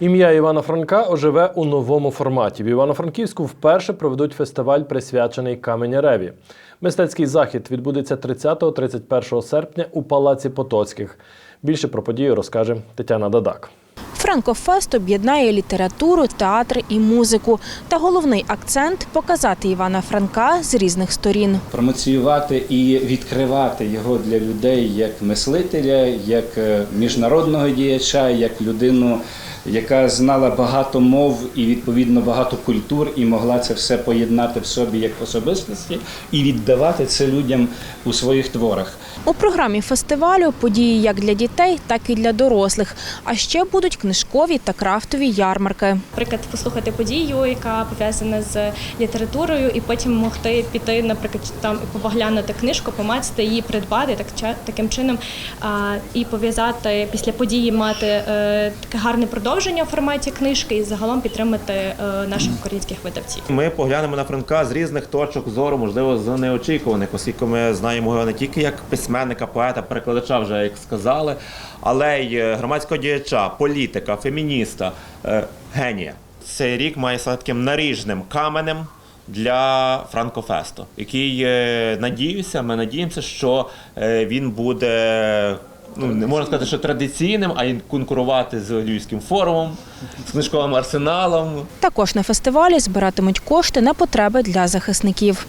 Ім'я Івана Франка оживе у новому форматі. В Івано-Франківську вперше проведуть фестиваль, присвячений Каменяреві. Мистецький захід відбудеться 30-31 серпня у Палаці Потоцьких. Більше про подію розкаже Тетяна Дадак. Франкофест об'єднає літературу, театр і музику. Та головний акцент показати Івана Франка з різних сторін. промоціювати і відкривати його для людей як мислителя, як е, міжнародного діяча, як людину, яка знала багато мов і відповідно багато культур, і могла це все поєднати в собі як особистості і віддавати це людям у своїх творах. У програмі фестивалю події як для дітей, так і для дорослих. А ще будуть книжкові та крафтові ярмарки. наприклад, послухати подію, яка пов'язана з літературою, і потім могти піти, наприклад, там поглянути книжку, помацати її, придбати так таким чином і пов'язати після події, мати е, таке гарне продовження в форматі книжки і загалом підтримати е, наших українських видавців. Ми поглянемо на Франка з різних точок зору, можливо, з неочікуваних, оскільки ми знаємо його не тільки як письменника, поета, перекладача, вже як сказали, але й е, громадського діяча, політика, фемініста, е, генія. Цей рік має стати таким наріжним каменем. Для Франкофесту, який надіюся, ми надіємося, що він буде ну не можна сказати, що традиційним, а й конкурувати з Львівським форумом, з книжковим арсеналом, Також на фестивалі збиратимуть кошти на потреби для захисників.